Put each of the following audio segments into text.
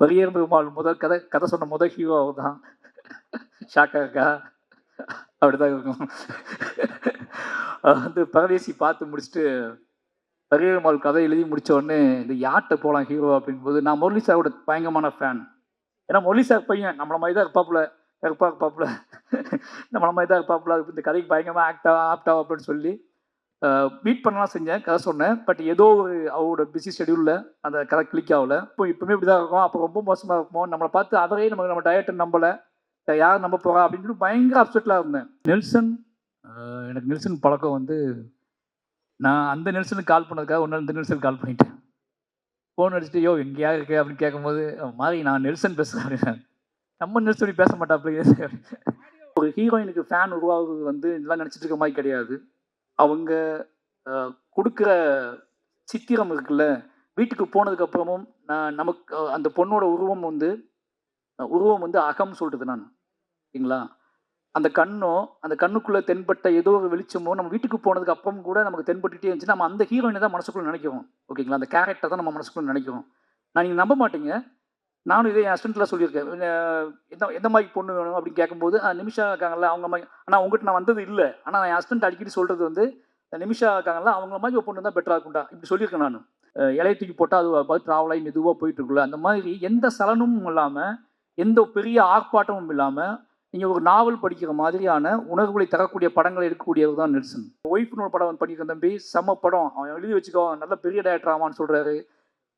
பெரிய பெருமாள் முதல் கதை கதை சொன்ன முதல் ஹீரோ அவர் தான் ஷாக்கா இருக்கா அப்படிதான் இருக்கும். வந்து பரதேசி பார்த்து முடிச்சுட்டு பெரிய பெருமாள் கதை எழுதி முடிச்ச உடனே இந்த யார்கிட்ட போகலாம் ஹீரோ அப்படிங்கும்போது நான் முரளி சாரோட பயங்கரமான ஃபேன் ஏன்னா முரளி சார் பையன் நம்மள மாதிரி தான் இருப்பாப்புல இருப்பா இருப்பாப்புல. நம்மள மாதிரி தான் இருப்பாப்புல. இந்த கதைக்கு பயங்கரமாக ஆக்டா ஆப்டா அப்படின்னு சொல்லி மீட் பண்ணலாம் செஞ்சேன் கதை சொன்னேன். பட் ஏதோ ஒரு அவரோட பிஸி ஷெடியூலில் அந்த கதை கிளிக் ஆகல. இப்போ இப்பவுமே இப்படி தான் இருக்கும். அப்போ ரொம்ப மோசமாக இருக்கும். நம்மளை பார்த்து அவரே நம்ம நம்ம டயட்டை நம்பலை. யார் நம்ப போகிறா அப்படின்னு சொல்லி பயங்கர அப்செட்டில் இருந்தேன். நெல்சன் எனக்கு நெல்சன் பழக்கம் வந்து நான் அந்த நெல்சனுக்கு கால் பண்ணதுக்காக ஒன்று இந்த நெல்சன் கால் பண்ணிட்டேன். ஃபோன் அடிச்சுட்டு யோ எங்கேயா இருக்கு? அப்படின்னு கேட்கும்போது மாதிரி நான் நெல்சன் பேசுகிறேன் நம்ம நெல்சன் பேச மாட்டாப்ல. ஒரு ஹீரோயினுக்கு ஃபேன் உருவாகுறது வந்து இதெல்லாம் நினச்சிட்டு இருக்க மாதிரி கிடையாது. அவங்க கொடுக்குற சித்திரம் இருக்குல்ல வீட்டுக்கு போனதுக்கு அப்புறமும் நான் நமக்கு அந்த பொண்ணோட உருவம் வந்து உருவம் வந்து அகம் சொல்றது நான் சரிங்களா? அந்த கண்ணோ அந்த கண்ணுக்குள்ளே தென்பட்ட ஏதோ ஒரு வெளிச்சமோ நம்ம வீட்டுக்கு போனதுக்கு அப்புறம் கூட நமக்கு தென்பட்டுகிட்டே இருந்துச்சு நம்ம அந்த ஹீரோயினை தான் மனசுக்குள்ளே நினைக்கிறோம் ஓகேங்களா? அந்த கேரக்டர் தான் நம்ம மனசுக்குள்ளே நினைக்கிறோம். நான் நீங்கள் நம்ப மாட்டீங்க. நானும் இதே என் அசிஸ்டண்ட்டில் சொல்லியிருக்கேன். எந்த எந்த மாதிரி பொண்ணு வேணும்? அப்படின்னு கேட்கும்போது நிமிஷா இருக்காங்கல்ல அவங்க மாதிரி. ஆனால் உங்ககிட்ட நான் வந்தது இல்லை. ஆனால் என் ஹஸ்பண்ட் அடிக்கடி சொல்கிறது வந்து நிமிஷா இருக்காங்கல்ல அவங்கள மாதிரி ஒரு பொண்ணு தான் பெட்டராக இருக்கும்டா. இப்படி சொல்லியிருக்கேன் நான். இலைய தூக்கி போட்டால் அது பார்த்து ட்ராவலாகி மெதுவாக போயிட்டுருக்குல்ல அந்த மாதிரி எந்த சலனமும் இல்லாமல் எந்த பெரிய ஆர்ப்பாட்டமும் இல்லாமல் நீங்கள் ஒரு நாவல் படிக்கிற மாதிரியான உணர்வுகளை தரக்கூடிய படங்களை எடுக்கக்கூடியவர் தான் நெல்சன். ஒய்ஃப்னு ஒரு படம் வந்து பண்ணியிருக்க தம்பி. செம்ம படம். அவன் எழுதி வச்சுக்கோ நல்ல பெரிய டேரக்டர் ஆவான்னு சொல்கிறாரு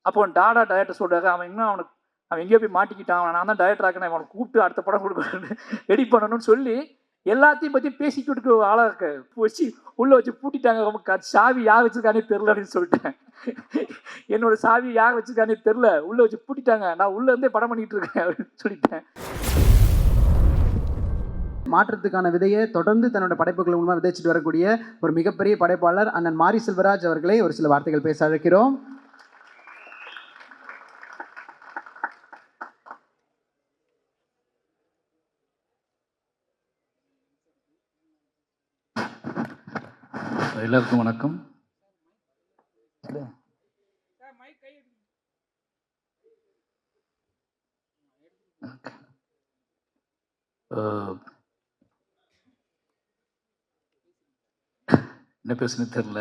அப்போ டாடா டேரக்டர் சொல்கிறாரு அவன் இன்னும் அவனுக்கு அவன் எங்கேயோ போய் மாட்டிக்கிட்டான். நான் தான் டைரக்டர் ஆக்கினேன் அவனை கூப்பிட்டு அடுத்த படம் கொடுக்கணும்னு ரெடி பண்ணணும்னு சொல்லி எல்லாத்தையும் பற்றி பேசிக்கிட்டு ஆளாக இருக்க. வச்சு உள்ளே வச்சு பூட்டிட்டாங்க. ரொம்ப க- சாவி யார் வச்சிருக்கானே தெரில அப்படின்னு சொல்லிட்டேன். என்னோட சாவி யார் வச்சிருக்கானே தெரில உள்ளே வச்சு பூட்டிட்டாங்க. நான் உள்ளேருந்தே படம் பண்ணிட்டு இருக்கேன் அப்படின்னு சொல்லிட்டேன். மாற்றத்துக்கான விதையை தொடர்ந்து தன்னோட படைப்புகள் மூலமாக விதைச்சிட்டு வரக்கூடிய ஒரு மிகப்பெரிய படைப்பாளர் அண்ணன் மாரி செல்வராஜ் அவர்களை ஒரு சில வார்த்தைகள் பேச அழைக்கிறோம். எல்லாருக்கும் வணக்கம். என்ன பேசுன்னு தெரில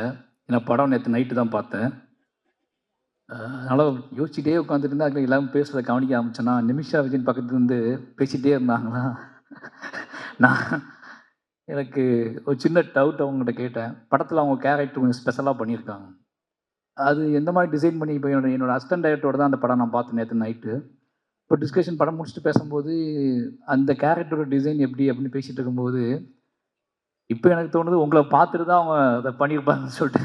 ஏன்னா படம் நேற்று நைட்டு தான் பார்த்தேன். அதனால் யோசிச்சுட்டே உட்காந்துருந்தா அங்கே எல்லாமே பேசுகிறத கவனிக்க ஆரம்பிச்சேன்னா நிமிஷா விஜயன் பக்கத்துலேருந்து பேசிகிட்டே இருந்தாங்களா? நான் எனக்கு ஒரு சின்ன டவுட் அவங்ககிட்ட கேட்டேன். படத்தில் அவங்க கேரக்டர் கொஞ்சம் ஸ்பெஷலாக பண்ணியிருக்காங்க. அது எந்த மாதிரி டிசைன் பண்ணி இப்போ என்னோட என்னோட அசிஸ்டன்ட் டைரக்டரோட தான் அந்த படம் நான் பார்த்தேன் நேற்று நைட்டு இப்போ டிஸ்கஷன் படம் முடிச்சுட்டு பேசும்போது அந்த கேரக்டரோட டிசைன் எப்படி அப்படின்னு பேசிகிட்டு இருக்கும்போது இப்போ எனக்கு தோணுது உங்களை பார்த்துட்டு தான் அவங்க அதை பண்ணியிருப்பாங்கன்னு சொல்லிட்டு.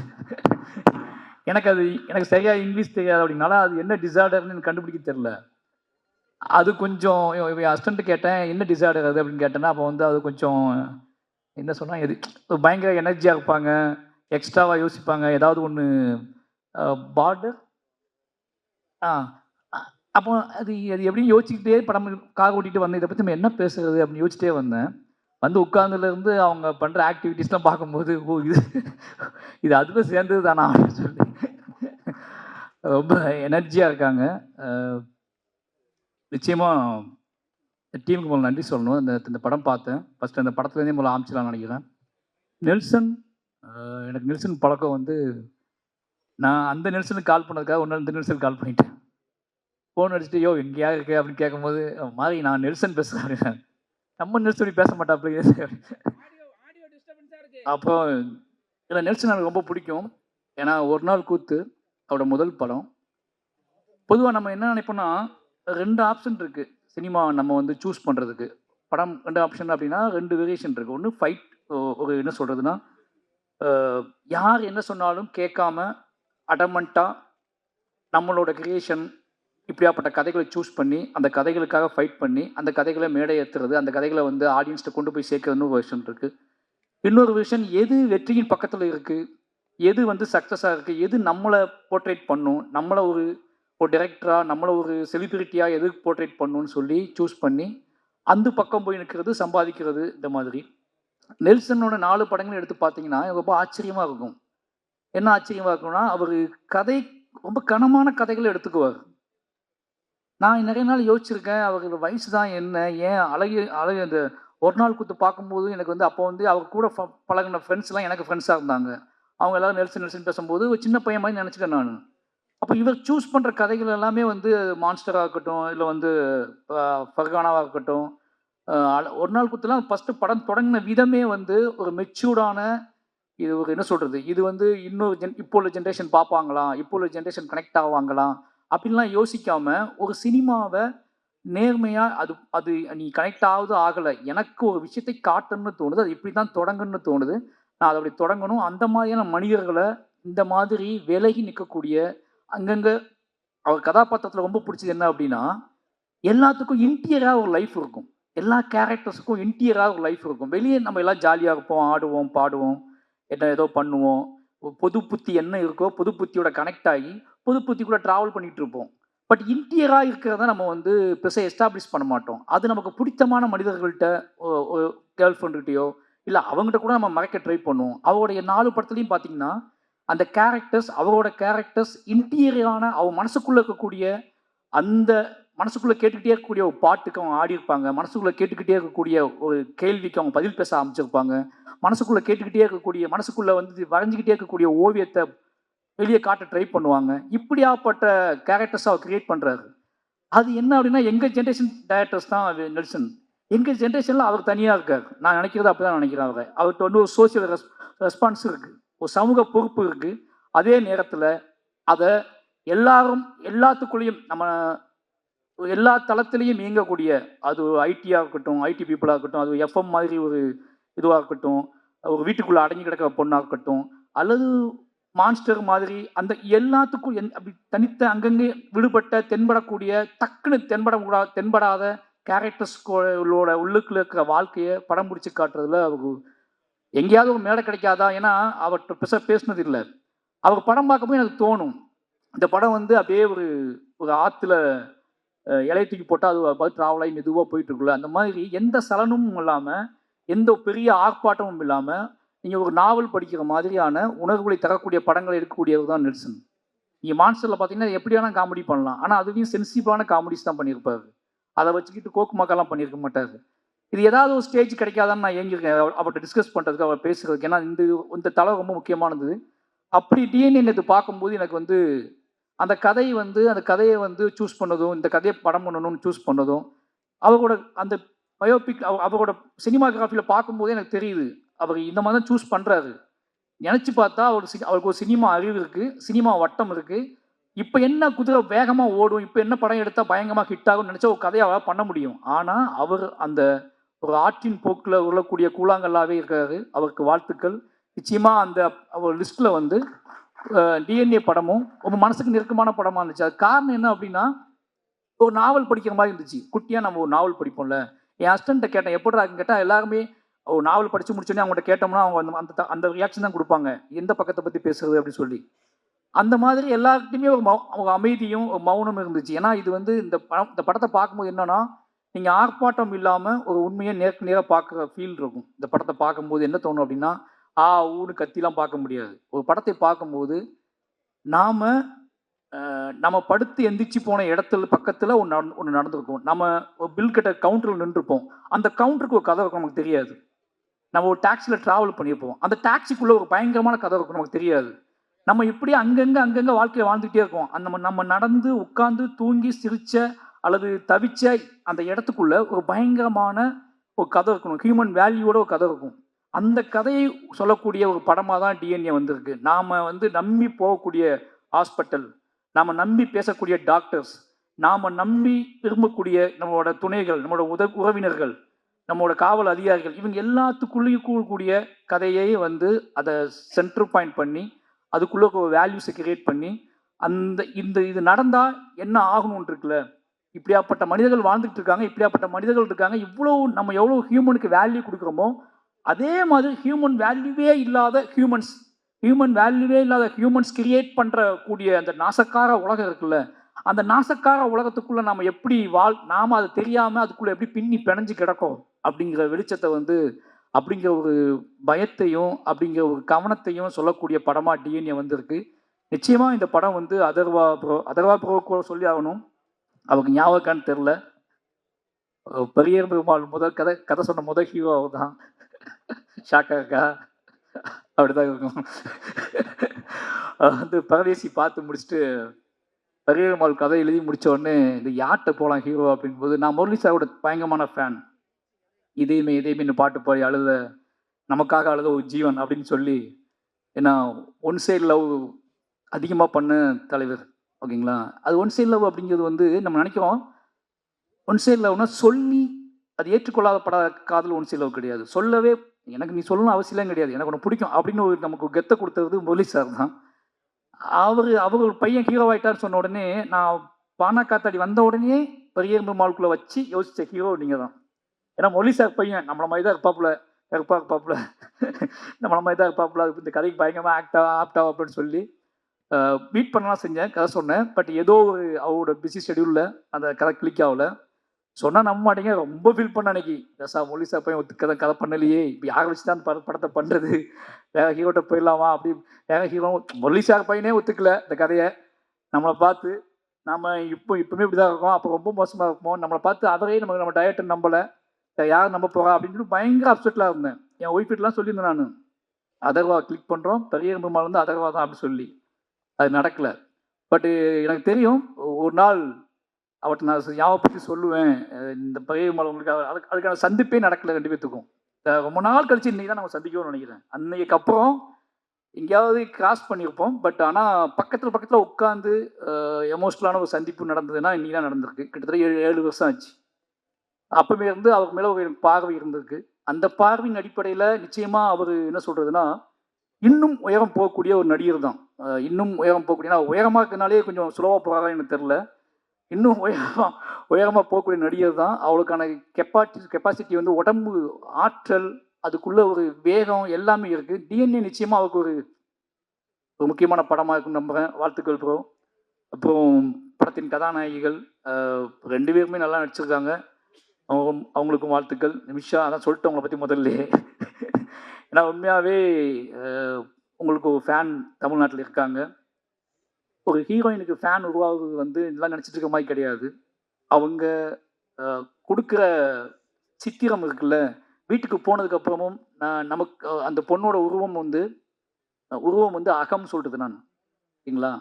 எனக்கு அது எனக்கு சரியாக இங்கிலீஷ் தெரியாது அப்படின்னால அது என்ன டிசார்டர்னு எனக்கு கண்டுபிடிக்க தெரில அது கொஞ்சம் அசிஸ்டன்ட் கேட்டேன் என்ன டிசார்டர் அது அப்படின்னு கேட்டேன்னா அப்போ வந்து அது கொஞ்சம் என்ன சொன்னால் எது பயங்கர எனர்ஜியாக இருப்பாங்க எக்ஸ்ட்ராவாக யோசிப்பாங்க ஏதாவது ஒன்று பார்டர் ஆ அப்போ அது அது எப்படி யோசிச்சுக்கிட்டே படம் கார் ஓட்டிட்டு வந்தேன். இதை பற்றி நம்ம என்ன பேசுறது அப்படின்னு யோசிச்சிட்டே வந்தேன். வந்து உட்காந்துலேருந்து அவங்க பண்ணுற ஆக்டிவிட்டீஸ்லாம் பார்க்கும்போது ஓ இது இது அதுவும் சேர்ந்தது தானா அப்படின்னு சொல்லி. ரொம்ப எனர்ஜியாக இருக்காங்க. நிச்சயமாக டீமுக்கு முதல்ல நன்றி சொல்லணும். இந்த இந்த படம் பார்த்தேன். ஃபஸ்ட்டு அந்த படத்துலேருந்தே முதல்ல ஆமிச்சிடலாம்னு நினைக்கிறேன். நெல்சன் எனக்கு நெல்சன் பழக்கம் வந்து நான் அந்த நெல்சனுக்கு கால் பண்ணதுக்காக ஒன்று இந்த நெல்சனுக்கு கால் பண்ணிட்டேன். ஃபோன் அடிச்சுட்டு யோ எங்கேயா இருக்கு? அப்படின்னு கேட்கும்போது மாதிரி நான் நெல்சன் பேசுகிறேன் நம்ம நெல்சன் பேச மாட்டாப்ல அப்போ இல்லை நெல்சன் எனக்கு ரொம்ப பிடிக்கும். ஏன்னா ஒரு நாள் கூத்து அவரோட முதல் படம். பொதுவாக நம்ம என்ன நினைப்போம்னா ரெண்டு ஆப்ஷன் இருக்குது சினிமா நம்ம வந்து சூஸ் பண்ணுறதுக்கு படம் ரெண்டு ஆப்ஷன் அப்படின்னா ரெண்டு வேரியேஷன் இருக்குது ஒன்று ஃபைட் ஒரு என்ன சொல்கிறதுனா யார் என்ன சொன்னாலும் கேட்காம அடமெண்ட்டாக நம்மளோட கிரியேஷன் இப்படியாப்பட்ட கதைகளை சூஸ் பண்ணி அந்த கதைகளுக்காக ஃபைட் பண்ணி அந்த கதைகளை மேடை ஏற்றுறது அந்த கதைகளை வந்து ஆடியன்ஸ்கிட்ட கொண்டு போய் சேர்க்கறதுன்னு ஒரு விஷயம் இருக்குது இன்னொரு விஷயம் எது வெற்றியின் பக்கத்தில் இருக்குது எது வந்து சக்ஸஸாக இருக்குது எது நம்மளை போர்ட்ரேட் பண்ணும்? நம்மளை ஒரு ஒரு டைரக்டராக நம்மளை ஒரு செலிபிரிட்டியாக எதுக்கு போர்ட்ரேட் பண்ணணும்னு சொல்லி சூஸ் பண்ணி அந்த பக்கம் போய் நிற்கிறது சம்பாதிக்கிறது இந்த மாதிரி. நெல்சனோட நாலு படங்கள் எடுத்து பார்த்தீங்கன்னா ரொம்ப ஆச்சரியமாக இருக்கும். என்ன ஆச்சரியமாக இருக்கும்னா அவர் கதை ரொம்ப கனமான கதைகளை எடுத்துக்குவார். நான் நிறைய நாள் யோசிச்சிருக்கேன் அவரோட வயசு தான் என்ன ஏன் அழகிய அழகிய அந்த ஒரு நாள் குத்து பார்க்கும்போது எனக்கு வந்து அப்போ வந்து அவர் கூட ஃப- ஃப்ரெண்ட்ஸ்லாம் எனக்கு ஃப்ரெண்ட்ஸாக இருந்தாங்க. அவங்க எல்லாரும் நெல்சன் நெல்சன் பேசும்போது ஒரு சின்ன பையன் மாதிரி நினச்சிட்டேன் நான். அப்போ இவர் சூஸ் பண்ணுற கதைகள் எல்லாமே வந்து மான்ஸ்டராக இருக்கட்டும் இல்லை வந்து ஃபர்கானாவாக இருக்கட்டும் ஒரு நாள் குத்துலாம் ஃபஸ்ட்டு படம் தொடங்கின விதமே வந்து ஒரு மெச்சூர்டான இது ஒரு என்ன சொல்கிறது இது வந்து இன்னொரு ஜென் இப்போ உள்ள ஜென்ரேஷன் பார்ப்பாங்களா? இப்போ உள்ள ஜென்ரேஷன் கனெக்ட் ஆவாங்களாம் அப்படின்லாம் யோசிக்காமல் ஒரு சினிமாவை நேர்மையாக அது அது நீ கனெக்ட் ஆகுது ஆகலை. எனக்கு ஒரு விஷயத்தை காட்டணும்னு தோணுது அது இப்படி தான் தொடங்கணும்னு தோணுது. நான் அதை அப்படி தொடங்கணும். அந்த மாதிரியான மனிதர்களை இந்த மாதிரி விலகி நிற்கக்கூடிய அங்கங்கே அவர் கதாபாத்திரத்தில் ரொம்ப பிடிச்சது என்ன அப்படின்னா எல்லாத்துக்கும் இன்டீரியராக ஒரு லைஃப் இருக்கும். எல்லா கேரக்டர்ஸுக்கும் இன்டீரியராக ஒரு லைஃப் இருக்கும். வெளியே நம்ம எல்லாம் ஜாலியாக இருப்போம் ஆடுவோம் பாடுவோம் என்ன ஏதோ பண்ணுவோம். பொது புத்தி என்ன இருக்கோ பொது புத்தியோட கனெக்ட் ஆகி பொது புத்தி கூட ட்ராவல் பண்ணிகிட்டு இருப்போம். பட் இன்டீரியராக இருக்கிறத நம்ம வந்து பெருசாக எஸ்டாப்ளிஷ் பண்ண மாட்டோம். அது நமக்கு பிடித்தமான மனிதர்கள்ட்ட கேர்ள் ஃப்ரெண்டுகிட்டயோ இல்லை அவங்ககிட்ட கூட நம்ம மறைக்க ட்ரை பண்ணுவோம். அவருடைய நாலு படத்துலையும் பார்த்தீங்கன்னா அந்த கேரக்டர்ஸ் அவரோட கேரக்டர்ஸ் இன்டீரியரான அவன் மனசுக்குள்ளே இருக்கக்கூடிய அந்த மனசுக்குள்ளே கேட்டுக்கிட்டே இருக்கக்கூடிய ஒரு பாட்டுக்கு அவங்க ஆடி இருப்பாங்க. மனசுக்குள்ளே கேட்டுக்கிட்டே இருக்கக்கூடிய ஒரு கேள்விக்கு அவங்க பதில் பேச ஆரம்பிச்சிருப்பாங்க. மனசுக்குள்ளே கேட்டுக்கிட்டே இருக்கக்கூடிய மனசுக்குள்ளே வந்து வரைஞ்சிக்கிட்டே இருக்கக்கூடிய ஓவியத்தை வெளியே காட்ட ட்ரை பண்ணுவாங்க. இப்படியாப்பட்ட கேரக்டர்ஸ் அவர் கிரியேட் பண்ணுறாரு அது என்ன அப்படின்னா எங்கள் ஜென்ரேஷன் டேரக்டர்ஸ் தான் அது நெல்சன். எங்கள் ஜென்ரேஷனில் அவர் தனியாக இருக்கார். நான் நினைக்கிறது அப்படி தான் நினைக்கிறேன் அவர். அவர்கிட்ட வந்து ஒரு சோசியல் ரெஸ் ரெஸ்பான்ஸ் இருக்குது ஒரு சமூக பொறுப்பு இருக்குது அதே நேரத்தில் அதை எல்லாரும் எல்லாத்துக்குள்ளேயும் நம்ம எல்லா தளத்துலேயும் இயங்கக்கூடிய அது ஐடியாக இருக்கட்டும் ஐடி பீப்புளாக இருக்கட்டும் அது எஃப்எம் மாதிரி ஒரு இதுவாக இருக்கட்டும் ஒரு வீட்டுக்குள்ளே அடங்கி கிடக்கிற பொண்ணாக இருக்கட்டும் அல்லது மான்ஸ்டர் மாதிரி அந்த எல்லாத்துக்கும் என் அப்படி தனித்த அங்கங்கே விடுபட்ட தென்படக்கூடிய டக்குன்னு தென்பட கூடா தென்படாத கேரக்டர்ஸ்களோட உள்ளுக்குள்ள இருக்கிற வாழ்க்கையை படம் பிடிச்சி காட்டுறதுல அவர் எங்கேயாவது ஒரு மேடை கிடைக்காதா? ஏன்னா அவர்கிட்ட பெருசா பேசினது இல்லை அவர் படம் பார்க்கும்போது எனக்கு தோணும். இந்த படம் வந்து அப்படியே ஒரு ஒரு ஆற்றுல இலைய தூக்கி போட்டால் அது பார்த்து ட்ராவலாகி மெதுவாக போயிட்டு இருக்குல்ல அந்த மாதிரி எந்த சலனமும் இல்லாமல் எந்த பெரிய ஆர்ப்பாட்டமும் இல்லாமல் நீங்கள் ஒரு நாவல் படிக்கிற மாதிரியான உணர்வுகளை தரக்கூடிய படங்களை எடுக்கக்கூடியவர் தான் நெல்சன். நீங்கள் மான்ஸ்டரில் பார்த்தீங்கன்னா எப்படியான காமெடி பண்ணலாம். ஆனால் அதுவும் சென்சிட்டிவான காமெடிஸ் தான் பண்ணியிருப்பாரு. அதை வச்சுக்கிட்டு கோக்கு பண்ணியிருக்க மாட்டார். இது ஏதாவது ஒரு ஸ்டேஜ் கிடைக்காதான்னு நான் ஏங்கியிருக்கேன். அவர்கிட்ட டிஸ்கஸ் பண்ணுறதுக்கு அவர் பேசுறதுக்கு. ஏன்னா இந்த இந்த தலை ரொம்ப முக்கியமானது. அப்படி டிஎன்ஏ இது பார்க்கும்போது எனக்கு வந்து அந்த கதை வந்து அந்த கதையை வந்து சூஸ் பண்ணதும் இந்த கதையை படம் பண்ணணும்னு சூஸ் பண்ணதும் அவரோட அந்த பயோபிக் அவரோட சினிமாகிராஃபியில் பார்க்கும்போதே எனக்கு தெரியுது. அவர் இந்த மாதிரி தான் சூஸ் பண்ணுறாரு நினச்சி பார்த்தா அவர் அவருக்கு ஒரு சினிமா அறிவு இருக்குது சினிமா வட்டம் இருக்குது இப்போ என்ன குதிரை வேகமாக ஓடும் இப்போ என்ன படம் எடுத்தால் பயங்கரமாக ஹிட் ஆகும்னு நினச்சா ஒரு கதையை அவரால் பண்ண முடியும். ஆனால் அவர் அந்த ஒரு ஆற்றின் போக்கில் உருளக்கூடிய கூழாங்கல்லாவே இருக்காது. அவருக்கு வாழ்த்துக்கள். நிச்சயமாக அந்த அவர் லிஸ்ட்டில் வந்து டிஎன்ஏ படமும் ரொம்ப மனசுக்கு நெருக்கமான படமாக இருந்துச்சு. அது காரணம் என்ன அப்படின்னா ஒரு நாவல் படிக்கிற மாதிரி இருந்துச்சு. குட்டியாக நம்ம ஒரு நாவல் படிப்போம்ல. என் ஹஸ்டண்ட்டை கேட்டேன் எப்படிடா கேட்டால் எல்லாருமே ஒரு நாவல் படித்து முடிச்சோடனே அவங்கள்ட்ட கேட்டோம்னா அவங்க அந்த அந்த அந்த ரியாக்ஷன் தான் கொடுப்பாங்க. எந்த பக்கத்தை பற்றி பேசுறது? அப்படின்னு சொல்லி. அந்த மாதிரி எல்லாருக்கிட்டையுமே ஒரு மௌ அவங்க அமைதியும் ஒரு மௌனம் இருந்துச்சு. ஏன்னா இது வந்து இந்த படம் இந்த படத்தை பார்க்கும்போது என்னன்னா நீங்கள் ஆர்ப்பாட்டம் இல்லாமல் ஒரு உண்மையை நேருக்கு நேராக பார்க்குற ஃபீல் இருக்கும். இந்த படத்தை பார்க்கும்போது என்ன தோணும் அப்படின்னா ஆ ஊனு கத்திலாம் பார்க்க முடியாது. ஒரு படத்தை பார்க்கும்போது நாம் நம்ம படுத்து எந்திரிச்சு போன இடத்துல பக்கத்தில் ஒன்று நடந்து ஒன்று நடந்திருக்கும். நம்ம ஒரு பில் கட்ட கவுண்டரில் நின்றுருப்போம் அந்த கவுண்டருக்கு ஒரு கதை இருக்கும் நமக்கு தெரியாது. நம்ம ஒரு டாக்ஸியில் ட்ராவல் பண்ணியிருப்போம். அந்த டாக்ஸிக்குள்ளே ஒரு பயங்கரமான கதை இருக்கும் நமக்கு தெரியாது. நம்ம இப்படியே அங்கங்கே அங்கங்கே வாழ்க்கையை வாழ்ந்துகிட்டே இருக்கோம். அந்த நம்ம நம்ம நடந்து உட்காந்து தூங்கி சிரிச்ச அல்லது தவிச்ச அந்த இடத்துக்குள்ள ஒரு பயங்கரமான ஒரு கதை இருக்கணும். ஹியூமன் வேல்யூவோட ஒரு கதை இருக்கும். அந்த கதையை சொல்லக்கூடிய ஒரு படமாக தான் டிஎன்ஏ வந்திருக்கு. நாம் வந்து நம்பி போகக்கூடிய ஹாஸ்பிட்டல் நாம் நம்பி பேசக்கூடிய டாக்டர்ஸ் நாம் நம்பி விரும்பக்கூடிய நம்மளோட துணைகள் நம்மளோட உத உறவினர்கள் நம்மளோட காவல் அதிகாரிகள் இவங்க எல்லாத்துக்குள்ளேயும் கூடக்கூடிய கதையை வந்து அதை சென்டர் பாயிண்ட் பண்ணி அதுக்குள்ளே ஒரு வேல்யூஸை கிரியேட் பண்ணி அந்த இந்த இது நடந்தால் என்ன ஆகணும்னு இருக்குல்ல இப்படியாப்பட்ட மனிதர்கள் வாழ்ந்துட்டு இருக்காங்க இப்படியாப்பட்ட மனிதர்கள் இருக்காங்க இவ்வளோ நம்ம எவ்வளோ ஹியூமனுக்கு வேல்யூ கொடுக்குறோமோ அதே மாதிரி ஹியூமன் வேல்யூவே இல்லாத ஹியூமன்ஸ் ஹியூமன் வேல்யூவே இல்லாத ஹியூமன்ஸ் கிரியேட் பண்ணுற கூடிய அந்த நாசக்கார உலகம் இருக்குல்ல அந்த நாசக்கார உலகத்துக்குள்ளே நாம் எப்படி வாழ் நாம் அதை தெரியாமல் அதுக்குள்ளே எப்படி பின்னி பிணைஞ்சு கிடக்கும் அப்படிங்கிற வெளிச்சத்தை வந்து அப்படிங்கிற ஒரு பயத்தையும் அப்படிங்கிற ஒரு கவனத்தையும் சொல்லக்கூடிய படமாக டிஎன்ஏ வந்திருக்கு. நிச்சயமாக இந்த படம் வந்து அதர்வா ப்ரோ அதர்வா ப்ரோ கூட சொல்லி ஆகணும். அவருக்கு ஞாபகம் தெரில பெரிய பெருமாள் முதல் கதை கதை சொன்ன முதல் ஹீரோ அவர் தான் ஷாக்கா இருக்கா அப்படிதான் இருக்கும். வந்து பரதேசி பார்த்து முடிச்சுட்டு பெரிய பெருமாள் கதை எழுதி முடிச்ச உடனே இந்த யார்கிட்ட போகலாம் ஹீரோ அப்படிங்கும்போது நான் முரளி சாரோட பயங்கரமான ஃபேன் இதேமே இதேமே பாட்டு பாடி அழுத நமக்காக அழுத ஒரு ஜீவன் அப்படின்னு சொல்லி ஏன்னா ஒன் சைடு லவ் அதிகமாக பண்ண தலைவர். ஓகேங்களா? அது ஒன் சைட் லவ் அப்படிங்கிறது வந்து நம்ம நினைக்கிறோம் ஒன் சைடு லவ்னா சொல்லி அது ஏற்றுக்கொள்ளாதப்படாத காதல் ஒன் சைட் லவ் கிடையாது. சொல்லவே எனக்கு நீ சொல்லணும் அவசியம் கிடையாது. எனக்கு ஒன்று பிடிக்கும் அப்படின்னு ஒரு நமக்கு கெத்தை கொடுத்தது முரளி சார் தான். அவர் அவர் ஒரு பையன் ஹீரோ சொன்ன உடனே நான் பானா காத்தாடி வந்த உடனே பெரியம்பு மாலுக்குள்ளே வச்சு யோசித்த ஹீரோ நீங்கள் தான். ஏன்னா முரளி சார் பையன் நம்மள மாதிரி தான் இருப்பாப்புல இருப்பா இருப்பாப்புல. நம்மள மாதிரி தான் இருப்பாப்புல. இந்த கதைக்கு பயங்கரமாக ஆக்டா ஆப்டா அப்படின்னு சொல்லி மீட் பண்ணலாம் செஞ்சேன் கதை சொன்னேன். பட் ஏதோ ஒரு அவரோட பிஸி ஷெடியூலில் அந்த கதை கிளிக் ஆகல. சொன்னால் நம்ப மாட்டேங்க ரொம்ப ஃபீல் பண்ண அன்னைக்கு. ரசா மொழி சார் பையன் ஒத்து கதை கதை பண்ணலையே. இப்போ யாரை வச்சு தான் பட படத்தை பண்ணுறது வேற ஹீரோட்ட போயிடலாமா? அப்படி வேற ஹீரோ முரளி சார் பையனே ஒத்துக்கல இந்த கதையை. நம்மளை பார்த்து நம்ம இப்போ இப்பவுமே இப்படி தான் இருக்கோம். அப்போ ரொம்ப மோசமாக இருப்போம் நம்மளை பார்த்து அவரே நமக்கு நம்ம டயட்டை நம்பலை. யார் நம்ப போகிறா அப்படின்னு சொல்லி பயங்கர அப்செட்டில் இருந்தேன். என் ஒய்ஃபிட்லாம் சொல்லியிருந்தேன் நான். அதர்வா கிளிக் பண்ணுறோம் பெரிய பெருமாள் வந்து அதர்வா தான் அப்படி சொல்லி. அது நடக்கலை. பட்டு எனக்கு தெரியும் ஒரு நாள் அவற்றை நான் யாவை பற்றி சொல்லுவேன். இந்த பெரிய பெருமாள் உங்களுக்கு அதுக்கு அதுக்கான சந்திப்பே நடக்கலை ரெண்டு பேத்துக்கும். ரொம்ப நாள் கழிச்சு இன்றைக்கி தான் நம்ம சந்திக்கணும்னு நினைக்கிறேன். அன்னைக்கு அப்புறம் எங்கேயாவது கிராஸ் பண்ணியிருப்போம். பட் ஆனால் பக்கத்தில் பக்கத்தில் உட்காந்து எமோஷ்னலான ஒரு சந்திப்பு நடந்ததுன்னா இன்றைக்கி தான் நடந்திருக்கு. கிட்டத்தட்ட ஏழு ஏழு வருஷம் ஆச்சு. அப்பவே இருந்து அவர் மேலே ஒரு பார்வை இருந்திருக்கு. அந்த பார்வையின் அடிப்படையில் நிச்சயமாக அவர் என்ன சொல்கிறதுனா இன்னும் உயரம் போகக்கூடிய ஒரு நடிகர் தான் இன்னும் உயரம் போகக்கூடிய ஏன்னா உயரமாக இருக்கனாலே கொஞ்சம் சுலவாக போகிறாங்க எனக்கு தெரில இன்னும் உயரமாக உயரமாக போகக்கூடிய நடிகர் தான். அவளுக்கான கெப்பாசிட்டி கெப்பாசிட்டி வந்து உடம்பு ஆற்றல் அதுக்குள்ள ஒரு வேகம் எல்லாமே இருக்குது டிஎன்ஏ நிச்சயமாக அவருக்கு ஒரு ஒரு முக்கியமான படமாக இருக்கும்னு நம்புகிறேன் வாழ்த்துக்கள் ப்ரோ அப்புறம் படத்தின் கதாநாயகிகள் ரெண்டு பேருமே நல்லா நடிச்சிருக்காங்க. அவங்க அவங்களுக்கும் வாழ்த்துக்கள். நிமிஷா அதான் சொல்லிட்டு அவங்கள பற்றி முதல்ல ஏன்னா உண்மையாகவே உங்களுக்கு ஒரு ஃபேன் தமிழ்நாட்டில் இருக்காங்க. ஒரு ஹீரோயினுக்கு ஃபேன் உருவாகுறது வந்து இதெல்லாம் நினச்சிட்டு இருக்க மாதிரி கிடையாது. அவங்க கொடுக்குற சித்திரம் இருக்குல்ல வீட்டுக்கு போனதுக்கப்புறமும் நான் நமக்கு அந்த பொண்ணோட உருவம் வந்து உருவம் வந்து அகம் சொல்கிறது நான். சரிங்களா?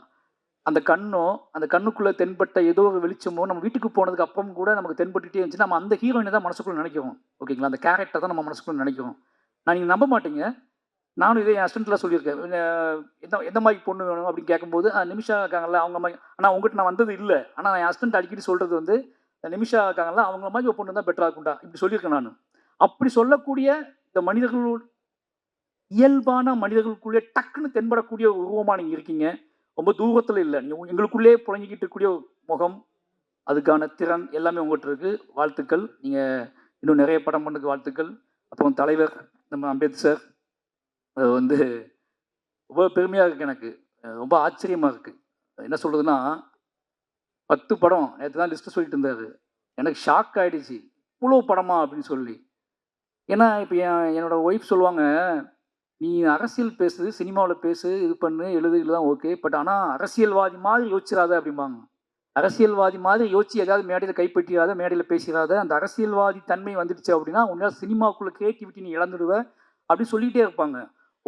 அந்த கண்ணோ அந்த கண்ணுக்குள்ளே தென்பட்ட ஏதோ ஒரு வெளிச்சமோ நம்ம வீட்டுக்கு போனதுக்கு அப்புறம் கூட நமக்கு தென்பட்டுகிட்டே இருந்துச்சு நம்ம அந்த ஹீரோயினை தான் மனசுக்குள்ள நினைக்கிறோம். ஓகேங்களா? அந்த கேரக்டர் தான் நம்ம மனசுக்குள்ளே நினைக்கிறோம். நான் நீங்கள் நம்ப மாட்டீங்க. நானும் இதே என் ஹஸ்பண்ட்லாம் சொல்லியிருக்கேன். எந்த எந்த மாதிரி பொண்ணு வேணும்? அப்படின்னு கேட்கும்போது நிமிஷா இருக்காங்கல்ல அவங்க மாதிரி. ஆனால் உங்ககிட்ட நான் வந்தது இல்லை. ஆனால் என் ஹஸ்பண்ட் அடிக்கடி சொல்கிறது வந்து "இந்த நிமிஷா இருக்காங்கல்ல அவங்க மாதிரி ஒரு பொண்ணு தான் பெட்டராக இருக்கும்டா. இப்படி சொல்லியிருக்கேன் நான். அப்படி சொல்லக்கூடிய இந்த மனிதர்களோட இயல்பான மனிதர்களுக்குள்ளே டக்குன்னு தென்படக்கூடிய உருவமாக நீங்கள் இருக்கீங்க. ரொம்ப தூரத்தில் இல்லை. நீங்கள் எங்களுக்குள்ளே புழங்கிக்கிட்டு இருக்கக்கூடிய முகம் அதுக்கான திறன் எல்லாமே உங்கள்கிட்ட இருக்குது வாழ்த்துக்கள். நீங்கள் இன்னும் நிறைய படம் பண்ணுறதுக்கு வாழ்த்துக்கள். அப்புறம் தலைவர் நம்ம அம்பேத்கர் அது வந்து ரொம்ப பெருமையாக இருக்குது எனக்கு. ரொம்ப ஆச்சரியமாக இருக்குது என்ன சொல்கிறதுன்னா பத்து படம். நேற்று தான் லிஸ்ட்டு சொல்லிட்டு இருந்தார். எனக்கு ஷாக் ஆகிடுச்சு இவ்வளோ படமா அப்படின்னு சொல்லி. ஏன்னா இப்போ என் என்னோட ஒய்ஃப் சொல்லுவாங்க நீ அரசியல் பேசு சினிமாவில் பேசு இது பண்ணு எழுது தான் ஓகே பட் ஆனால் அரசியல்வாதி மாதிரி யோசிச்சிடாத அப்படிம்பாங்க. அரசியல்வாதி மாதிரி யோசிச்சு ஏதாவது மேடையில் கைப்பற்றிடாத மேடையில் பேசிடாத அந்த அரசியல்வாதி தன்மை வந்துடுச்சு அப்படின்னா உன்னால் சினிமாக்குள்ளே கிரியேட்டிவிட்டி நீ இழந்துடுவ அப்படின்னு சொல்லிகிட்டே இருப்பாங்க.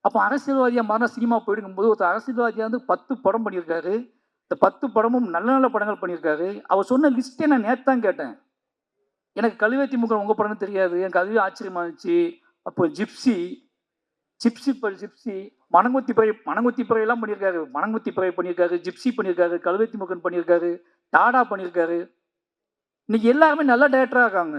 அப்போ அரசியல்வாதியாக மாறினா சினிமா போயிடுங்கும்போது ஒருத்தர் அரசியல்வாதியாக வந்து பத்து படம் பண்ணியிருக்காரு. இந்த பத்து படமும் நல்ல நல்ல படங்கள் பண்ணியிருக்காரு. அவர் சொன்ன லிஸ்ட்டே நான் நேற்று தான் கேட்டேன். எனக்கு கழுவேத்தி திமுக உங்கள் படம்னு தெரியாது. எனக்கு அதுவே ஆச்சரியமா இருந்துச்சு. அப்போ ஜிப்சி ஜிப்சி ப ஜிப்சி மணங்குத்தி பறை மணங்குத்தி பறையெல்லாம் பண்ணியிருக்காரு. மணங்குத்தி பறை பண்ணியிருக்காரு ஜிப்சி பண்ணியிருக்காரு கழுவேத்தி முகன் பண்ணியிருக்காரு டாடா பண்ணியிருக்காரு. இன்னைக்கு எல்லாருமே நல்ல டேரக்டராக இருக்காங்க.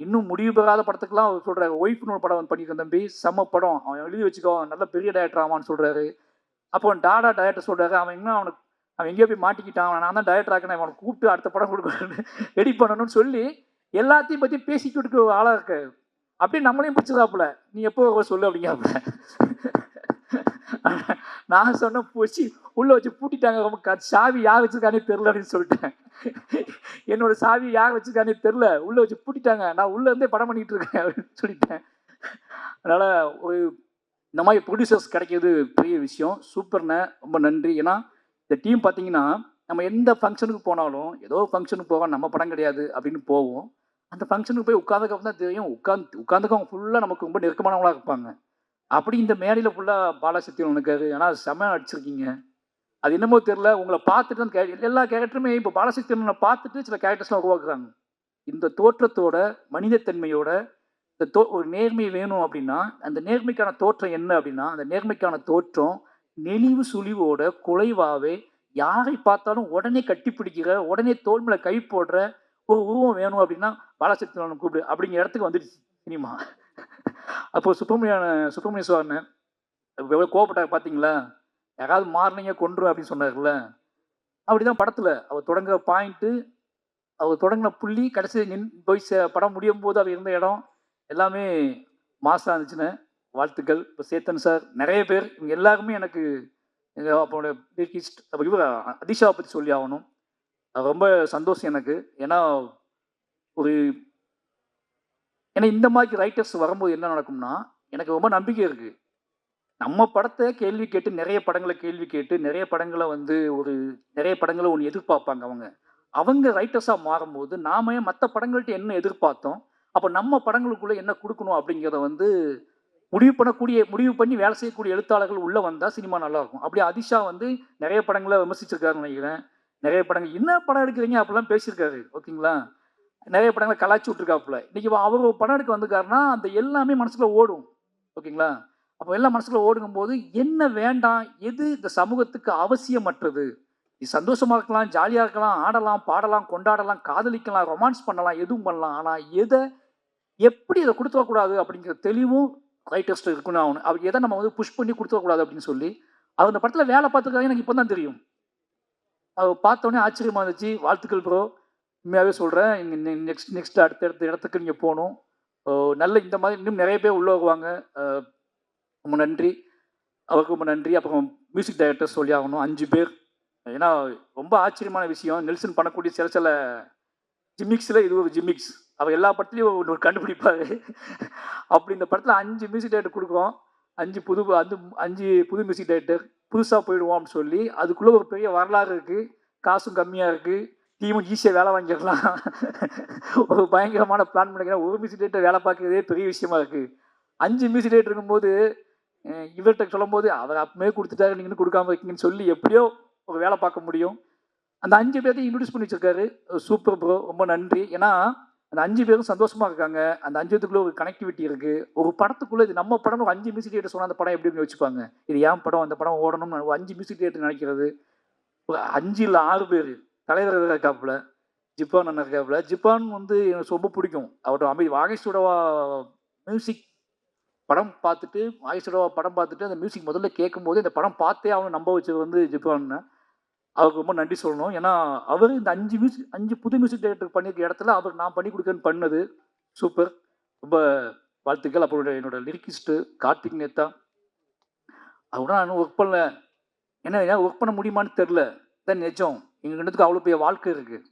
இன்னும் முடிவு பெறாத படத்துக்குலாம் அவர் சொல்கிறாரு ஒய்ஃப்னு ஒரு படம் வந்து பண்ணியிருக்கேன் தம்பி. செம்ம படம். அவன் எழுதி வச்சுக்கோ. நல்ல பெரிய டேரக்டர் ஆவான்னு சொல்கிறாரு அப்போ டாடா டேரக்டர் சொல்கிறாரு அவன் இன்னும் அவனுக்கு அவன் எங்கேயோ போய் மாட்டிக்கிட்டான். நான் தான் டேரக்டர் ஆக்கினேன் அவனை கூப்பிட்டு அடுத்த படம் கொடுக்கணும்னு ரெடி பண்ணணும்னு சொல்லி எல்லாத்தையும் பற்றி பேசிக்கிட்டு ஒரு ஆளாக இருக்காரு. அப்படியே நம்மளையும் பிடிச்சதாப்புல நீ எப்போ வர சொல்லு அப்படிங்காப்புல நான் சொன்ன போச்சு உள்ள வச்சு பூட்டிட்டாங்க. ரொம்ப க- சாவி யார் வச்சிருக்கானே தெரில அப்படின்னு சொல்லிட்டேன். என்னோட சாவி யார் வச்சிருக்கானே தெரில உள்ள வச்சு பூட்டிட்டாங்க. நான் உள்ள இருந்தே படம் பண்ணிட்டு இருக்கேன் அப்படின்னு சொல்லிட்டேன். அதனால ஒரு இந்த மாதிரி ப்ரொடியூசர்ஸ் கிடைக்கிறது பெரிய விஷயம். சூப்பர்ண்ணே ரொம்ப நன்றி. ஏன்னா இந்த டீம் பார்த்தீங்கன்னா நம்ம எந்த ஃபங்க்ஷனுக்கு போனாலும் ஏதோ ஃபங்க்ஷனுக்கு போவோம் நம்ம படம் கிடையாது அப்படின்னு போவோம். அந்த ஃபங்க்ஷனுக்கு போய் உட்காந்துக்கப்புறம் தான் தெரியும். உட்காந்து உட்காந்துக்கவங்க ஃபுல்லாக நமக்கு ரொம்ப நெருக்கமானவங்களாக இருப்பாங்க. அப்படி இந்த மேடையில் ஃபுல்லாக பாலசக்தியில் இருக்காரு ஏன்னா செம அடிச்சிருக்கீங்க அது என்னமோ தெரில உங்களை பார்த்துட்டு அந்த character- எல்லா கேரக்டருமே இப்போ பாலசக்தியனை பார்த்துட்டு சில கேரக்டர்ஸ்லாம் உருவாக்குறாங்க. இந்த தோற்றத்தோட மனிதத்தன்மையோட இந்த தோ ஒரு நேர்மை வேணும் அப்படின்னா அந்த நேர்மைக்கான தோற்றம் என்ன அப்படின்னா அந்த நேர்மைக்கான தோற்றம் நெளிவு சுழிவோட குலைவாகவே யாரை பார்த்தாலும் உடனே கட்டிப்பிடிக்கிற உடனே தோல் கை போடுற ஒரு உருவம் வேணும் அப்படின்னா பாலசக்தி கூப்பிடு. அப்படிங்கிற இடத்துக்கு வந்துடுச்சு சினிமா. அப்போ சுப்பிரமணியான சுப்பிரமணிய சுவாமி எவ்வளோ கோவப்பட்டார் பார்த்தீங்களா? யாராவது மாறினீங்க கொன்று அப்படின்னு சொன்னார்ல. அப்படிதான் படத்தில் அவர் தொடங்குற பாயிண்ட்டு அவர் தொடங்கின புள்ளி கடைசி நின் போய் சே- படம் முடியும் போது அவர் இருந்த இடம் எல்லாமே மாசாக இருந்துச்சுன்னு. வாழ்த்துக்கள். இப்போ சேத்தன் சார் நிறைய பேர் இவங்க எல்லாருமே எனக்கு எங்கள் அப்போடைய பீர்கிஸ்ட் அப்போ இவர் அதிஷாவை பற்றி சொல்லி ஆகணும். அது ரொம்ப சந்தோஷம் எனக்கு. ஏன்னா ஒரு ஏன்னா இந்த மாதிரி ரைட்டர்ஸ் வரும்போது என்ன நடக்கும்னா எனக்கு ரொம்ப நம்பிக்கை இருக்குது நம்ம படத்தை கேள்வி கேட்டு நிறைய படங்களை கேள்வி கேட்டு நிறைய படங்களை வந்து ஒரு நிறைய படங்களை ஒன்று எதிர்பார்ப்பாங்க அவங்க. அவங்க ரைட்டர்ஸாக மாறும்போது நாம மற்ற படங்கள்ட்ட என்ன எதிர்பார்த்தோம்? அப்போ நம்ம படங்களுக்குள்ளே என்ன கொடுக்கணும் அப்படிங்கிறத வந்து முடிவு பண்ணக்கூடிய முடிவு பண்ணி வேலை செய்யக்கூடிய எழுத்தாளர்கள் உள்ளே வந்தால் சினிமா நல்லாயிருக்கும். அப்படி அதிஷா வந்து நிறைய படங்களை விமர்சிச்சிருக்காருன்னு நினைக்கிறேன். நிறைய படங்கள் என்ன படம் எடுக்கிறீங்க? அப்படிலாம் பேசியிருக்காரு. ஓகேங்களா? நிறைய படங்களை கலாச்சி விட்ருக்காப்புல இன்னைக்கு அவர் ஒரு படம் எடுக்க வந்திருக்காருன்னா அந்த எல்லாமே மனசில் ஓடும். ஓகேங்களா? அப்போ எல்லாம் மனசில் ஓடுங்கும் போது என்ன வேண்டாம் எது இந்த சமூகத்துக்கு அவசியமற்றது? நீ சந்தோஷமாக இருக்கலாம் ஜாலியாக இருக்கலாம் ஆடலாம் பாடலாம் கொண்டாடலாம் காதலிக்கலாம் ரொமான்ஸ் பண்ணலாம் எதுவும் பண்ணலாம். ஆனால் எதை எப்படி இதை கொடுத்துடக்கூடாது அப்படிங்கிற தெளிவும் ரைட்டர்ஸ்ட் இருக்குன்னு ஆகணும் அவர் எதை நம்ம வந்து புஷ் பண்ணி கொடுத்துடக்கூடாது அப்படின்னு சொல்லி அவர் அந்த படத்தில் வேலை பார்த்துருக்காங்க எனக்கு இப்போ தான் தெரியும். அவர் பார்த்தோன்னே ஆச்சரியமா இருந்துச்சு வாழ்த்துக்கள் ப்ரோ உண்மையாகவே சொல்கிறேன் இங்கே நெக்ஸ்ட் நெக்ஸ்ட் அடுத்த அடுத்த இடத்துக்கு நீங்கள் போகணும் நல்ல இந்த மாதிரி இன்னும் நிறைய பேர் உள்ளே வருவாங்க. ரொம்ப நன்றி. அவருக்கு ரொம்ப நன்றி. அப்புறம் மியூசிக் டைரக்டர் சொல்லி ஆகணும். அஞ்சு பேர். ஏன்னா ரொம்ப ஆச்சரியமான விஷயம். நெல்சன் பண்ணக்கூடிய சில சில ஜிமிக்ஸில் இது ஒரு ஜிமிக்ஸ் அவர் எல்லா படத்துலையும் ஒன்று ஒரு கண்டுபிடிப்பாரு. அப்படி இந்த படத்தில் அஞ்சு மியூசிக் டைரக்டர் கொடுக்குறோம். அஞ்சு புது அஞ்சு அஞ்சு புது மியூசிக் டைரக்டர் புதுசாக போயிடுவோம் அப்படின்னு சொல்லி அதுக்குள்ளே ஒரு பெரிய வரலாறு இருக்குது காசும் கம்மியாக இருக்குது டீமும் ஈஸியாக வேலை வாங்கிடலாம் ஒரு பயங்கரமான பிளான் பண்ணிக்கிறேன் ஒரு மியூசிக் டேரக்டர் வேலை பார்க்குறதே பெரிய விஷயமா இருக்குது அஞ்சு மியூசிக் டேரக்டர் இருக்கும்போது இவர்கிட்ட சொல்லும்போது அவர் அப்பமே கொடுத்துட்டாரு. நீங்கள் கொடுக்காம இருக்கீங்கன்னு சொல்லி எப்படியோ ஒரு வேலை பார்க்க முடியும். அந்த அஞ்சு பேர்த்தையும் இன்ட்ரடியூஸ் பண்ணி வச்சிருக்காரு. சூப்பர் ப்ரோ ரொம்ப நன்றி. ஏன்னா அந்த அஞ்சு பேரும் சந்தோஷமா இருக்காங்க. அந்த அஞ்சு பேத்துக்குள்ளே ஒரு கனெக்டிவிட்டி இருக்குது ஒரு படத்துக்குள்ளே இது நம்ம படம் ஒரு அஞ்சு மியூசிக் டேரக்டர் சொன்னால் அந்த படம் எப்படி வச்சுப்பாங்க இது ஏன் படம்? அந்த படம் ஓடணும்னு அஞ்சு மியூசிக் டேரக்டர் நினைக்கிறது. ஒரு அஞ்சு இல்லை ஆறு பேர். தலைவர் இருக்காப்புல. ஜிப்பான் அண்ணன் இருக்காப்புல. ஜிப்பான் வந்து எனக்கு ரொம்ப பிடிக்கும். அவரோட அமை வாகேஷோட மியூசிக் படம் பார்த்துட்டு வாய்ஸ்டோவா படம் பார்த்துட்டு அந்த மியூசிக் முதல்ல கேட்கும்போது இந்த படம் பார்த்தே அவனை நம்ப வச்சது வந்து ஜிப்ரான் அவருக்கு ரொம்ப நன்றி சொல்லணும். ஏன்னா அவர் இந்த அஞ்சு மியூசிக் அஞ்சு புது மியூசிக் டைரக்டர் பண்ணியிருக்க இடத்துல அவர் நான் பண்ணி கொடுக்கன்னு பண்ணது. சூப்பர் ரொம்ப வாழ்த்துக்கள். அப்புறம் என்னோட லிரிக்கிஸ்ட்டு கார்த்திக் நேத்தா. அவரோட நான் ஒர்க் பண்ணல. என்ன ஒர்க் பண்ண முடியுமான்னு தெரில தான் நிஜம் எங்கள் ரெண்டுத்துக்கு அவ்வளோ பெரிய வாழ்க்கை இருக்குது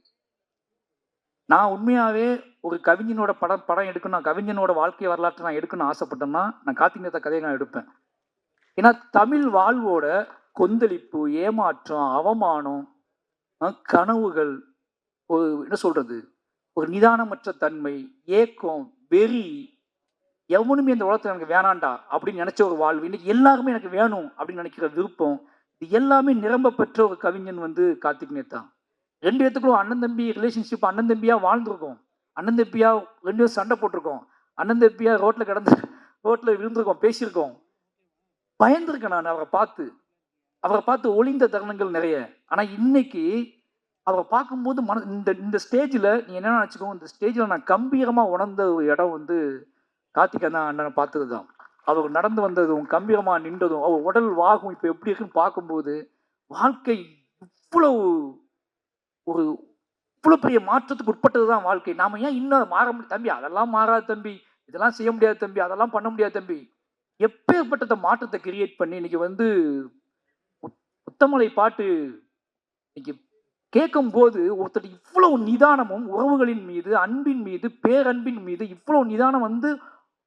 நான் உண்மையாகவே ஒரு கவிஞனோட படம் படம் எடுக்கணும் நான் கவிஞனோட வாழ்க்கை வரலாற்றை நான் எடுக்கணும்னு ஆசைப்பட்டேன்னா நான் கார்த்திக் கதையை நான் எடுப்பேன். ஏன்னா தமிழ் வாழ்வோட கொந்தளிப்பு ஏமாற்றம் அவமானம் கனவுகள் ஒரு என்ன சொல்கிறது ஒரு நிதானமற்ற தன்மை ஏக்கம் வெறி எவனுமே இந்த உலகத்தில் எனக்கு வேணாண்டா அப்படின்னு நினச்ச ஒரு வாழ்வு. இன்னைக்கு எல்லாருமே எனக்கு வேணும் அப்படின்னு நினைக்கிற விருப்பம் இது எல்லாமே நிரம்ப பெற்ற ஒரு கவிஞன் வந்து கார்த்திக் நேத்தா ரெண்டு பேத்துக்குள்ள அண்ணன் தம்பி ரிலேஷன்ஷிப் அண்ணன் தம்பியாக வாழ்ந்துருக்கோம். அண்ணன் தம்பியாக ரெண்டு பேரும் சண்டை போட்டிருக்கோம். அண்ணன் தம்பியாக ரோட்டில் கிடந்து ரோட்டில் விழுந்திருக்கோம் பேசியிருக்கோம். பயந்துருக்கேன் நான் அவரை பார்த்து. அவரை பார்த்து ஒளிந்த தருணங்கள் நிறைய. ஆனால் இன்னைக்கு அவரை பார்க்கும்போது மன இந்த இந்த ஸ்டேஜில் நீ என்ன நினச்சிக்கோ இந்த ஸ்டேஜில் நான் கம்பீரமாக உணர்ந்த ஒரு இடம் வந்து கார்த்திகா தான் அண்ணனை பார்த்தது தான் அவர் நடந்து வந்ததும் கம்பீரமாக நின்றதும் அவர் உடல் வாகும் இப்போ எப்படி இருக்குன்னு பார்க்கும்போது வாழ்க்கை இவ்வளவு ஒரு இவ்வளோ பெரிய மாற்றத்துக்கு உட்பட்டது தான் வாழ்க்கை. நாம் ஏன் இன்னும் மாற முடியும் தம்பி அதெல்லாம் மாறாது தம்பி. இதெல்லாம் செய்ய முடியாது தம்பி. அதெல்லாம் பண்ண முடியாது தம்பி. எப்பேற்பட்ட மாற்றத்தை கிரியேட் பண்ணி இன்னைக்கு வந்து உத்தமலை முத்தமலை பாட்டு இன்னைக்கு கேட்கும்போது ஒருத்தர் இவ்வளவு நிதானமும் உறவுகளின் மீது அன்பின் மீது பேரன்பின் மீது இவ்வளவு நிதானம் வந்து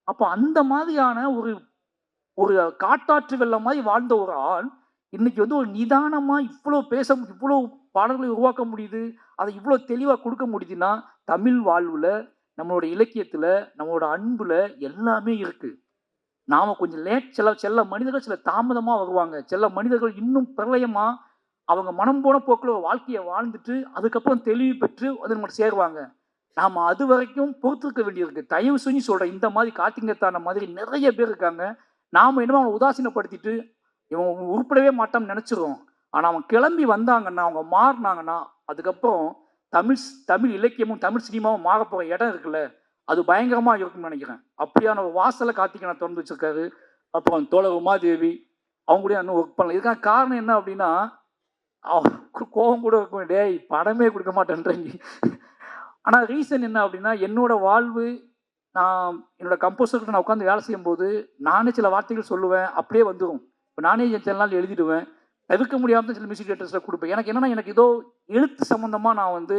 அப்போ அந்த மாதிரியான ஒரு ஒரு காட்டாற்று வெள்ளம் மாதிரி வாழ்ந்த ஒரு ஆள் இன்னைக்கு வந்து ஒரு நிதானமாக இவ்வளோ பேச இவ்வளோ பாடல்களை உருவாக்க முடியுது அதை இவ்வளோ தெளிவாக கொடுக்க முடியுதுன்னா தமிழ் வாழ்வில் நம்மளோட இலக்கியத்தில் நம்மளோட அன்பில் எல்லாமே இருக்குது நாம் கொஞ்சம் லேட் சில சில மனிதர்கள் சில தாமதமாக வருவாங்க. சில மனிதர்கள் இன்னும் பிரளயமாக அவங்க மனம் போன போக்கில் ஒரு வாழ்க்கையை வாழ்ந்துட்டு அதுக்கப்புறம் தெளிவு பெற்று அது நம்ம சேருவாங்க. நாம் அது வரைக்கும் பொறுத்திருக்க வேண்டியிருக்கு. தயவு செஞ்சு சொல்கிறேன் இந்த மாதிரி காட்டிங்கத்தான மாதிரி நிறைய பேர் இருக்காங்க. நாம் என்னமோ அவனை உதாசீனப்படுத்திட்டு இவன் உருப்படவே மாட்டான்னு நினைச்சிருவோம். ஆனால் அவன் கிளம்பி வந்தாங்கன்னா அவங்க மாறினாங்கன்னா அதுக்கப்புறம் தமிழ் தமிழ் இலக்கியமும் தமிழ் சினிமாவும் மாறப்போகிற இடம் இருக்குல்ல அது பயங்கரமாக இருக்கும்னு நினைக்கிறேன். அப்படியான ஒரு வாசலை கார்த்திகனை திறந்து வச்சுருக்காரு. அப்புறம் தோழர் உமாதேவி அவங்க கூட இன்னும் ஒர்க் பண்ணல. இதுக்கான காரணம் என்ன அப்படின்னா அவருக்கு கோபம் கூட இருக்கும் டேய் படமே கொடுக்க மாட்டேன்றீங்க. ஆனால் ரீசன் என்ன அப்படின்னா என்னோட வாழ்வு நான் என்னோட கம்போசர்கிட்ட நான் உட்காந்து வேலை செய்யும்போது நானே சில வார்த்தைகள் சொல்லுவேன் அப்படியே வந்துடும் இப்போ நானே சில நாள் எழுதிடுவேன். தவிர்க்க முடியாமல் சில மியூசிக் டேரக்டர்ஸில் கொடுப்பேன். எனக்கு என்னன்னா எனக்கு ஏதோ எழுத்து சம்மந்தமாக நான் வந்து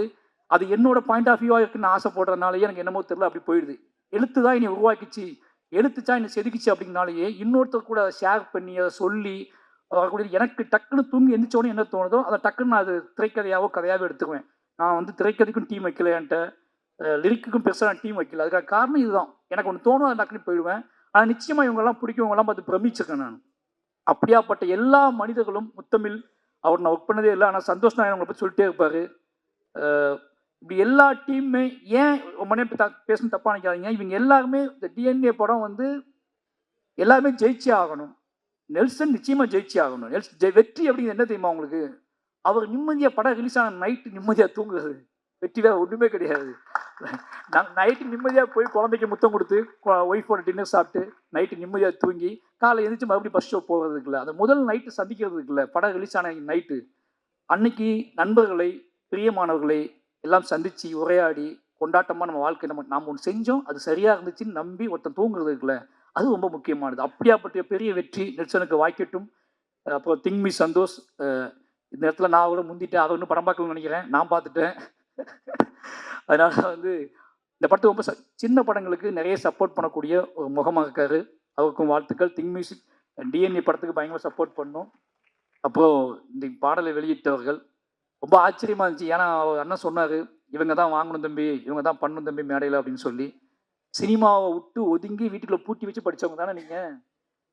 அது என்னோட பாயிண்ட் ஆஃப் வியூவாக இருக்குன்னு ஆசைப்படுறதுனாலயே எனக்கு என்னமோ தெரியல அப்படி போயிடுது. எழுத்து தான் என்னை உருவாக்கிச்சு. எழுத்துச்சா என்னை செதுக்கிச்சு அப்படின்னாலேயே இன்னொருத்தர் கூட அதை ஷேர் பண்ணி அதை சொல்லி வரக்கூடிய எனக்கு டக்குன்னு தூங்கி எந்திரிச்சோன்னு என்ன தோணுதோ அதை டக்குன்னு நான் அது திரைக்கதையாவோ கதையாவோ எடுத்துக்குவேன். நான் வந்து திரைக்கதைக்கும் டீம் வைக்கல என்கிட்ட. லிரிக்குக்கும் பெருசாக நான் டீம் வைக்கல. அதுக்காக காரணம் இதுதான். எனக்கு ஒன்று தோணும் அது டக்குன்னு போயிடுவேன். ஆனால் நிச்சயமாக இவங்கெல்லாம் பிடிக்கவங்கெல்லாம் பார்த்து பிரமிச்சிருக்கேன் நான். அப்படியாப்பட்ட எல்லா மனிதர்களும் முத்தமிழ் அவர் நான் ஒர்க் பண்ணதே இல்லை. ஆனால் சந்தோஷ் நான் அவங்களை பற்றி சொல்லிட்டே இருப்பார். இப்படி எல்லா டீமுமே ஏன் ரொம்ப நேரம் த பேசணும் தப்பாக நினைக்காதீங்க. இவங்க எல்லாருமே இந்த டிஎன்ஏ படம் வந்து எல்லாருமே ஜெயிச்சே ஆகணும். நெல்சன் நிச்சயமாக ஜெயிச்சே ஆகணும். நெல்சன் ஜெய் வெற்றி அப்படிங்கிறது என்ன தெரியுமா உங்களுக்கு? அவர் நிம்மதியாக படம் ரிலீஸ் ஆன நைட்டு நிம்மதியாக தூங்குறது. வெற்றி வேறு ஒன்றுமே கிடையாது. நைட்டு நிம்மதியாக போய் குழந்தைக்கு முத்தம் கொடுத்து ஒய்ஃபோட டின்னர் சாப்பிட்டு நைட்டு நிம்மதியாக தூங்கி காலை எழுந்திரிச்சு மறுபடியும் பஸ் ஷோ போகிறதுக்கு இல்லை அந்த முதல் நைட்டு சந்திக்கிறது இருக்குல்ல படம் ரிலீஸ் ஆன நைட்டு அன்னைக்கு நண்பர்களை பிரியமானவர்களை எல்லாம் சந்தித்து உரையாடி கொண்டாட்டமாக நம்ம வாழ்க்கை நம்ம நாம் ஒன்று செஞ்சோம் அது சரியாக இருந்துச்சுன்னு நம்பி ஒருத்தன் தூங்குறது அது ரொம்ப முக்கியமானது. அப்படியாப்பட்ட பெரிய வெற்றி நெல்சனுக்கு வாய்க்கட்டும். அப்புறம் திங்மி சந்தோஷ் இந்த இடத்துல நான் கூட முந்திட்டேன். அதை ஒன்றும் படம் பார்க்கணும்னு நினைக்கிறேன். நான் பார்த்துட்டேன். அதனால் வந்து இந்த படத்தை ரொம்ப ச- சின்ன படங்களுக்கு நிறைய சப்போர்ட் பண்ணக்கூடிய ஒரு முகமாக இருக்காரு. அவருக்கும் வாழ்த்துக்கள். திங் மியூசிக் டிஎன்ஏ படத்துக்கு பயங்கர சப்போர்ட் பண்ணோம். அப்புறம் இந்த பாடலை வெளியிட்டவர்கள் ரொம்ப ஆச்சரியமா இருந்துச்சு. ஏன்னா அவர் அண்ணன் சொன்னார் இவங்க தான் வாங்கணும் தம்பி இவங்க தான் பண்ணணும் தம்பி மேடையில் அப்படின்னு சொல்லி. சினிமாவை விட்டு ஒதுங்கி வீட்டுக்குள்ளே பூட்டி வச்சு படிச்சவங்க தானே நீங்கள்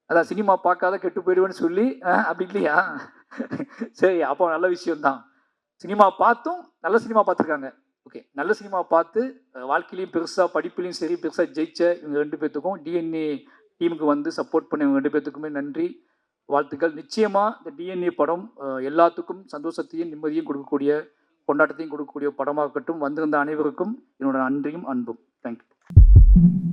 அதான் சினிமா பார்க்காத கெட்டு போயிடுவேன்னு சொல்லி அப்படி இல்லையா? சரி அப்போ நல்ல விஷயம்தான். சினிமா பார்த்தும் நல்ல சினிமா பார்த்துருக்காங்க. ஓகே நல்ல சினிமா பார்த்து வாழ்க்கையிலையும் பெருசாக படிப்புலையும் சரி பெருசாக ஜெயிச்ச இவங்க ரெண்டு பேர்த்துக்கும் டிஎன்ஏ டீமுக்கு வந்து சப்போர்ட் பண்ண இவங்க ரெண்டு பேர்த்துக்குமே நன்றி வாழ்த்துக்கள். நிச்சயமாக இந்த டிஎன்ஏ படம் எல்லாத்துக்கும் சந்தோஷத்தையும் நிம்மதியும் கொடுக்கக்கூடிய கொண்டாட்டத்தையும் கொடுக்கக்கூடிய படமாக இருக்கட்டும் வந்திருந்த அனைவருக்கும் என்னோட நன்றியும் அன்பும். தேங்க்யூ